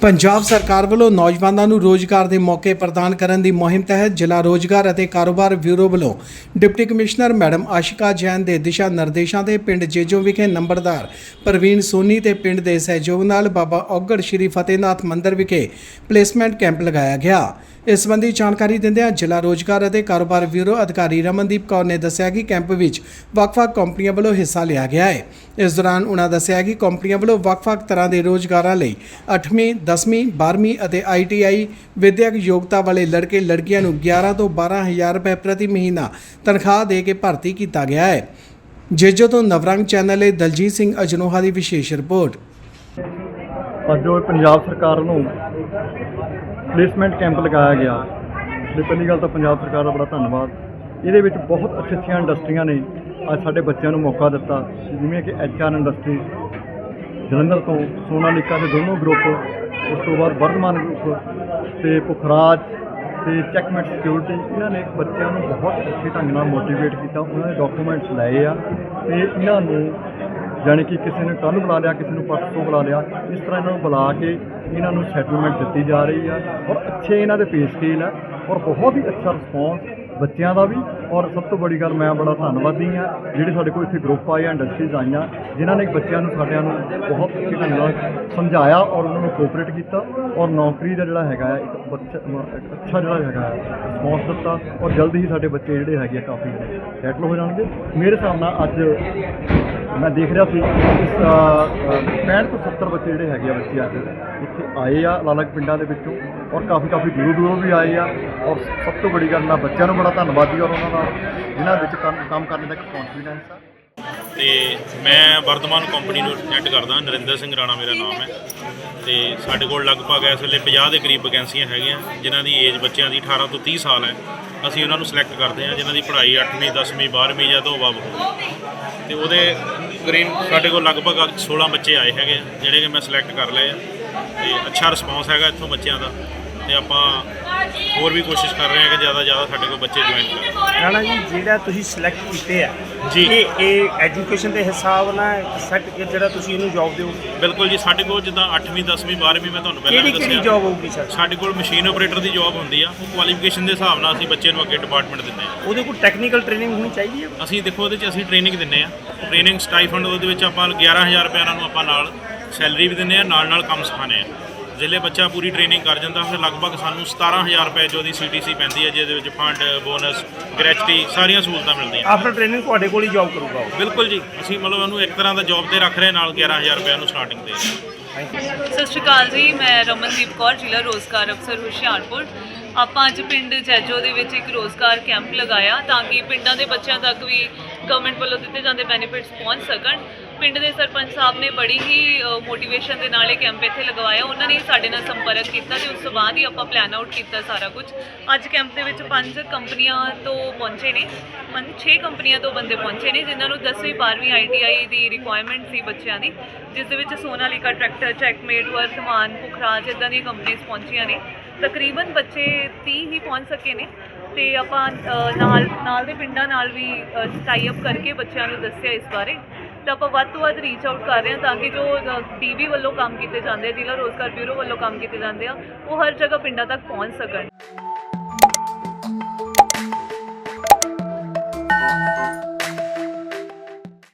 ਪੰਜਾਬ ਸਰਕਾਰ ਵੱਲੋਂ ਨੌਜਵਾਨਾਂ ਨੂੰ ਰੋਜ਼ਗਾਰ ਦੇ ਮੌਕੇ ਪ੍ਰਦਾਨ ਕਰਨ ਦੀ ਮੁਹਿੰਮ ਤਹਿਤ ਜ਼ਿਲ੍ਹਾ ਰੋਜ਼ਗਾਰ ਅਤੇ ਕਾਰੋਬਾਰ ਬਿਊਰੋ ਵੱਲੋਂ deputy commissioner madam Ashika Jain ਦੇ ਦਿਸ਼ਾ ਨਿਰਦੇਸ਼ਾਂ ਦੇ ਪਿੰਡ ਜੇਜੋ ਵਿਖੇ ਨੰਬਰਦਾਰ ਪ੍ਰਵੀਨ ਸੋਨੀ ਤੇ ਪਿੰਡ ਦੇ ਸਹਿਯੋਗ ਨਾਲ ਬਾਬਾ ਔਗੜ ਸ਼੍ਰੀ ਫਤਿਹਨਾਥ ਮੰਦਿਰ ਵਿਖੇ ਪਲੇਸਮੈਂਟ ਕੈਂਪ ਲਗਾਇਆ ਗਿਆ। ਇਸ ਸੰਬੰਧੀ ਜਾਣਕਾਰੀ ਦਿੰਦਿਆਂ ਜ਼ਿਲ੍ਹਾ ਰੋਜ਼ਗਾਰ ਅਤੇ ਕਾਰੋਬਾਰ ਬਿਊਰੋ ਅਧਿਕਾਰੀ ਰਮਨਦੀਪ ਕੌਰ ਨੇ ਦੱਸਿਆ ਕਿ ਕੈਂਪ ਵਿੱਚ ਵੱਖ-ਵੱਖ ਕੰਪਨੀਆਂ ਵੱਲੋਂ ਹਿੱਸਾ ਲਿਆ ਗਿਆ ਹੈ। ਇਸ ਦੌਰਾਨ ਉਹਨਾਂ ਦੱਸਿਆ ਕਿ ਕੰਪਨੀਆਂ ਵੱਲੋਂ ਵੱਖ-ਵੱਖ ਤਰ੍ਹਾਂ ਦੇ ਰੋਜ਼ਗਾਰਾਂ ਲਈ 8ਵੀਂ 10ਵੀਂ 12ਵੀਂ ਅਤੇ ਆਈਟੀਆਈ ਵਿਦਿਅਕ ਯੋਗਤਾ ਵਾਲੇ ਲੜਕੇ ਲੜਕੀਆਂ ਨੂੰ 11 ਤੋਂ 12000 ਰੁਪਏ ਪ੍ਰਤੀ ਮਹੀਨਾ ਤਨਖਾਹ ਦੇ ਕੇ ਭਰਤੀ ਕੀਤਾ ਗਿਆ ਹੈ। ਜੇਜੋ ਤੋਂ ਨਵਰੰਗ ਚੈਨਲ ਲਈ ਦਲਜੀਤ ਸਿੰਘ ਅਜਨੋਹਾ ਦੀ ਵਿਸ਼ੇਸ਼ ਰਿਪੋਰਟ। ਅੱਜ ਪੰਜਾਬ ਸਰਕਾਰ ਨੂੰ ਪਲੇਸਮੈਂਟ ਕੈਂਪ ਲਗਾਇਆ ਗਿਆ। ਇਸ ਪਹਿਲੀ ਗੱਲ ਤਾਂ ਪੰਜਾਬ ਸਰਕਾਰ ਦਾ ਬੜਾ ਧੰਨਵਾਦ। ਇਹਦੇ ਵਿੱਚ ਬਹੁਤ ਅੱਛੀ ਅੱਛੀਆਂ ਇੰਡਸਟਰੀਆਂ ਨੇ। ਅੱਜ ਸਾਡੇ ਬੱਚਿਆਂ ਨੂੰ ਮੌਕਾ ਦਿੱਤਾ। ਜਿਵੇਂ ਕਿ ਐਚਆਰ ਇੰਡਸਟਰੀ ਜਲੰਧਰ ਤੋਂ, ਸੋਨਾਲੀਕਾ ਦੇ ਦੋਨੋਂ ਗਰੁੱਪ ਉਸ ਤੋਂ ਬਾਅਦ ਵਰਧਮਾਨ ਗਰੁੱਪ ਤੇ ਪੁਖਰਾਜ ਤੇ ਚੈਕਮੈਟ ਸਿਕਿਉਰਿਟੀ, ਇਹਨਾਂ ਨੇ ਬੱਚਿਆਂ ਨੂੰ ਬਹੁਤ ਅੱਛੇ ਢੰਗ ਨਾਲ ਮੋਟੀਵੇਟ ਕੀਤਾ, ਉਹਨਾਂ ਨੇ ਡਾਕੂਮੈਂਟਸ ਲਏ ਆ ਤੇ ਇਹਨਾਂ ਨੂੰ ਜਾਣੀ ਕਿ ਕਿਸੇ ਨੇ ਕੱਲ੍ਹ ਬੁਲਾ ਲਿਆ, ਕਿਸੇ ਨੂੰ ਪਰਸੋਂ ਬੁਲਾ ਲਿਆ, ਇਸ ਤਰ੍ਹਾਂ ਇਹਨਾਂ ਨੂੰ ਬੁਲਾ ਕੇ ਇਹਨਾਂ ਨੂੰ ਸੈਟਲਮੈਂਟ ਦਿੱਤੀ ਜਾ ਰਹੀ ਆ ਔਰ ਅੱਛੇ ਇਹਨਾਂ ਦੇ ਪੇਸ਼ ਸਕੇਲ ਆ ਔਰ ਬਹੁਤ ਹੀ ਅੱਛਾ ਰਿਸਪੌਂਸ ਬੱਚਿਆਂ ਦਾ ਵੀ ਔਰ ਸਭ ਤੋਂ ਬੜੀ ਗੱਲ ਮੈਂ ਬੜਾ ਧੰਨਵਾਦੀ ਆ ਜਿਹੜੇ ਸਾਡੇ ਕੋਲ ਇੱਥੇ ਗਰੁੱਪ ਆਏ ਆ ਇੰਡਸਟਰੀਜ਼ ਆਈਆਂ, ਜਿਨ੍ਹਾਂ ਨੇ ਬੱਚਿਆਂ ਨੂੰ ਸਾਡਿਆਂ ਨੂੰ ਬਹੁਤ ਅੱਛੇ ਢੰਗ ਨਾਲ ਸਮਝਾਇਆ ਔਰ ਉਹਨਾਂ ਨੂੰ ਕੋਆਪਰੇਟ ਕੀਤਾ ਔਰ ਨੌਕਰੀ ਦਾ ਜਿਹੜਾ ਹੈਗਾ ਆ, ਇੱਕ ਬੱਚਾ ਇੱਕ ਅੱਛਾ ਜਿਹੜਾ ਹੈਗਾ ਆ ਰਿਸਪੌਂਸ ਦਿੱਤਾ ਔਰ ਜਲਦੀ ਹੀ ਸਾਡੇ ਬੱਚੇ ਜਿਹੜੇ ਹੈਗੇ ਆ ਕਾਫੀ ਸੈਟਲ ਹੋ ਜਾਣਗੇ। ਮੇਰੇ ਹਿਸਾਬ ਨਾਲ ਅੱਜ ਮੈਂ ਦੇਖ ਰਿਹਾ ਸੀ ਇਸ 65 ਤੋਂ 70 ਬੱਚੇ ਜਿਹੜੇ ਹੈਗੇ ਆ ਬੱਚੇ ਅੱਜ ਇੱਥੇ ਆਏ ਆ ਅਲੱਗ ਪਿੰਡਾਂ ਦੇ ਵਿੱਚੋਂ ਔਰ ਕਾਫੀ ਕਾਫੀ ਦੂਰੋਂ ਦੂਰੋਂ ਵੀ ਆਏ ਆ ਔਰ ਸਭ ਤੋਂ ਬੜੀ ਗੱਲ ਮੈਂ ਬੱਚਿਆਂ ਨੂੰ ਬੜਾ ਧੰਨਵਾਦੀ ਔਰ ਉਹਨਾਂ ਦਾ ਜਿਨ੍ਹਾਂ ਵਿੱਚ ਕੰਮ ਕੰਮ ਕਰਨ ਦਾ ਇੱਕ ਕੌਨਫੀਡੈਂਸ ਆ। ਤੇ ਮੈਂ ਵਰਧਮਾਨ ਕੰਪਨੀ ਨੂੰ ਰੈਪਰੈਜ਼ੈਂਟ ਕਰਦਾ, ਨਰਿੰਦਰ ਸਿੰਘ ਰਾਣਾ ਮੇਰਾ ਨਾਮ ਹੈ। ਤੇ ਸਾਡੇ ਕੋਲ ਲਗਭਗ ਇਸ ਵੇਲੇ 50 ਦੇ ਕਰੀਬ ਵੈਕੈਂਸੀਆਂ ਹੈਗੀਆਂ, ਜਿਨ੍ਹਾਂ ਦੀ ਏਜ ਬੱਚਿਆਂ ਦੀ 18 ਤੋਂ 30 ਸਾਲ ਹੈ। ਅਸੀਂ ਉਹਨਾਂ ਨੂੰ ਸਿਲੈਕਟ ਕਰਦੇ ਹਾਂ, ਜਿਨ੍ਹਾਂ ਦੀ ਪੜ੍ਹਾਈ 8ਵੀਂ 10ਵੀਂ 12ਵੀਂ ਜਾਂ ਤੋਂ ਅਬਵ ਹੋਵੇ। ਤੇ ਉਹਦੇ ਕਰੀਬ ਸਾਡੇ ਕੋਲ ਲਗਭਗ 16 ਬੱਚੇ ਆਏ ਹੈਗੇ ਆ, ਜਿਹੜੇ ਕਿ ਮੈਂ ਸਿਲੈਕਟ ਕਰ ਲਏ ਆ। ਤੇ ਅੱਛਾ ਰਿਸਪੌਂਸ ਹੈਗਾ ਇੱਥੋਂ ਬੱਚਿਆਂ ਦਾ। ਤੇ ਆਪਾਂ ਹੋਰ ਵੀ ਕੋਸ਼ਿਸ਼ ਕਰ ਰਹੇ ਹਾਂ ਕਿ ਜ਼ਿਆਦਾ ਜ਼ਿਆਦਾ ਸਾਡੇ ਕੋਲ ਬੱਚੇ ਜੁਆਇਨ ਕਰਨ। ਰਾਣਾ ਜੀ ਜਿਹੜਾ ਤੁਸੀਂ ਸਿਲੈਕਟ ਕੀਤੇ ਆ ਜੀ। ਇਹ ਇਹ ਐਜੂਕੇਸ਼ਨ ਦੇ ਹਿਸਾਬ ਨਾਲ ਸੈਟ ਜਿਹੜਾ ਤੁਸੀਂ ਇਹਨੂੰ ਜੌਬ ਦਿਓ। ਬਿਲਕੁਲ ਜੀ ਸਾਡੇ ਕੋਲ ਜਿੱਦਾਂ 8ਵੀਂ 10ਵੀਂ 12ਵੀਂ ਮੈਂ ਤੁਹਾਨੂੰ ਪਹਿਲਾਂ ਕਿਹੜੀ ਕਿਹੜੀ ਦੱਸਿਆ। ਜੌਬ ਹੋਊਗੀ ਸਰ ਸਾਡੇ ਕੋਲ ਮਸ਼ੀਨ ਆਪਰੇਟਰ ਦੀ ਜੌਬ ਹੁੰਦੀ ਆ। ਉਹ ਕੁਆਲੀਫਿਕੇਸ਼ਨ ਦੇ ਹਿਸਾਬ ਨਾਲ ਅਸੀਂ ਬੱਚੇ ਨੂੰ ਅੱਗੇ ਡਿਪਾਰਟਮੈਂਟ ਦਿੰਦੇ ਆ। ਉਹਦੇ ਕੋਲ ਟੈਕਨੀਕਲ ਟ੍ਰੇਨਿੰਗ ਹੋਣੀ ਚਾਹੀਦੀ ਹੈ ਅਸੀਂ ਦੇਖੋ ਉਹਦੇ 'ਚ ਅਸੀਂ ਟ੍ਰੇਨਿੰਗ ਦਿੰਨੇ ਆ। ਟ੍ਰੇਨਿੰਗ ਸਟਾਈਫੰਡ ਉਹਦੇ ਵਿੱਚ ਆਪਾਂ 11000 ਰੁਪਏ ਇਹਨਾਂ ਨੂੰ ਆਪਾਂ ਨਾਲ ਸੈਲਰੀ ਵੀ ਦਿੰਨੇ ਆ ਨਾਲ ਨਾਲ ਕੰਮ ਸਿਖਾਉਂਦੇ ਆ। ਜਿੱਲੇ ਬੱਚਾ ਪੂਰੀ ਟ੍ਰੇਨਿੰਗ ਕਰ ਜਾਂਦਾ ਫਿਰ ਲਗਭਗ ਸਾਨੂੰ 17000 ਰੁਪਏ ਜੋ ਦੀ ਸੀਟੀਸੀ ਪੈਂਦੀ ਹੈ ਜਿਹਦੇ ਵਿੱਚ ਫੰਡ ਬੋਨਸ ਗ੍ਰੈਚੁਟੀ ਸਾਰੀਆਂ ਸਹੂਲਤਾਂ ਮਿਲਦੀਆਂ। ਆਫਟਰ ਟ੍ਰੇਨਿੰਗ ਤੁਹਾਡੇ ਕੋਲ ਹੀ ਜੌਬ ਕਰੂਗਾ ਉਹ? ਬਿਲਕੁਲ ਜੀ। ਅਸੀਂ ਮਤਲਬ ਉਹਨੂੰ ਇੱਕ ਤਰ੍ਹਾਂ ਦਾ ਜੌਬ ਤੇ ਰੱਖ ਰਹੇ ਨਾਲ 11000 ਰੁਪਏ ਨੂੰ ਸਟਾਰਟਿੰਗ ਦੇ ਸਤਿ ਸ਼੍ਰੀ ਅਕਾਲ ਜੀ ਮੈਂ ਰਮਨਦੀਪ ਕੌਰ ਜ਼ਿਲ੍ਹਾ ਰੋਜ਼ਗਾਰ ਅਫਸਰ ਹੁਸ਼ਿਆਰਪੁਰ। ਆਪਾਂ ਅੱਜ ਪਿੰਡ ਜੈਜੋ ਦੇ ਵਿੱਚ ਇੱਕ ਰੋਜ਼ਗਾਰ ਕੈਂਪ ਲਗਾਇਆ ਤਾਂ ਕਿ ਪਿੰਡਾਂ ਦੇ ਬੱਚਿਆਂ ਤੱਕ ਵੀ ਗਵਰਨਮੈਂਟ ਵੱਲੋਂ ਦਿੱਤੇ ਜਾਂਦੇ ਬੈਨੀਫਿਟਸ ਪਹੁੰਚ ਸਕਣ। ਪਿੰਡ ਦੇ ਸਰਪੰਚ ਸਾਹਿਬ ਨੇ ਬੜੀ ਹੀ ਮੋਟੀਵੇਸ਼ਨ ਦੇ ਨਾਲ ਇਹ ਕੈਂਪ ਇੱਥੇ ਲਗਵਾਇਆ। ਉਹਨਾਂ ਨੇ ਸਾਡੇ ਨਾਲ ਸੰਪਰਕ ਕੀਤਾ ਤੇ ਉਸ ਤੋਂ ਬਾਅਦ ਹੀ ਆਪਾਂ ਪਲਾਨ ਆਊਟ ਕੀਤਾ ਸਾਰਾ ਕੁਝ। ਅੱਜ ਕੈਂਪ ਦੇ ਵਿੱਚ ਪੰਜ ਕੰਪਨੀਆਂ ਤੋਂ ਪਹੁੰਚੇ ਨੇ। ਪੰਜ 6 ਕੰਪਨੀਆਂ ਤੋਂ ਬੰਦੇ ਪਹੁੰਚੇ ਨੇ, ਜਿਨ੍ਹਾਂ ਨੂੰ 10ਵੀਂ 12ਵੀਂ ਆਈਟੀਆਈ ਦੀ ਰਿਕੁਆਇਰਮੈਂਟ ਸੀ ਬੱਚਿਆਂ ਦੀ, ਜਿਸ ਦੇ ਵਿੱਚ ਸੋਨਾਲੀਕਾ ਟਰੈਕਟਰ, ਚੈਕਮੇਟ ਵਰਤਮਾਨ ਪੁਖਰਾਜ ਇਦਾਂ ਦੀਆਂ ਕੰਪਨੀਆਂ ਪਹੁੰਚੀਆਂ ਨੇ। ਤਕਰੀਬਨ ਬੱਚੇ 30 ਹੀ ਪਹੁੰਚ ਸਕੇ ਨੇ ਤੇ ਆਪਾਂ ਨਾਲ ਨਾਲ ਦੇ ਪਿੰਡਾਂ ਨਾਲ ਵੀ ਟਾਈ ਅਪ ਕਰਕੇ ਬੱਚਿਆਂ ਨੂੰ ਦੱਸਿਆ ਇਸ ਬਾਰੇ। ਤਾਂ ਆਪਾਂ ਵੱਧ ਤੋਂ ਵੱਧ ਰੀਚ ਆਊਟ ਕਰ ਰਹੇ ਹਾਂ ਤਾਂ ਕਿ ਜੋ ਟੀਵੀ ਵੱਲੋਂ ਕੰਮ ਕੀਤੇ ਜਾਂਦੇ ਆ, ਜ਼ਿਲ੍ਹਾ ਰੋਜ਼ਗਾਰ ਬਿਊਰੋ ਵੱਲੋਂ ਕੰਮ ਕੀਤੇ ਜਾਂਦੇ ਆ, ਉਹ ਹਰ ਜਗ੍ਹਾ ਪਿੰਡਾਂ ਤੱਕ ਪਹੁੰਚ ਸਕਣ।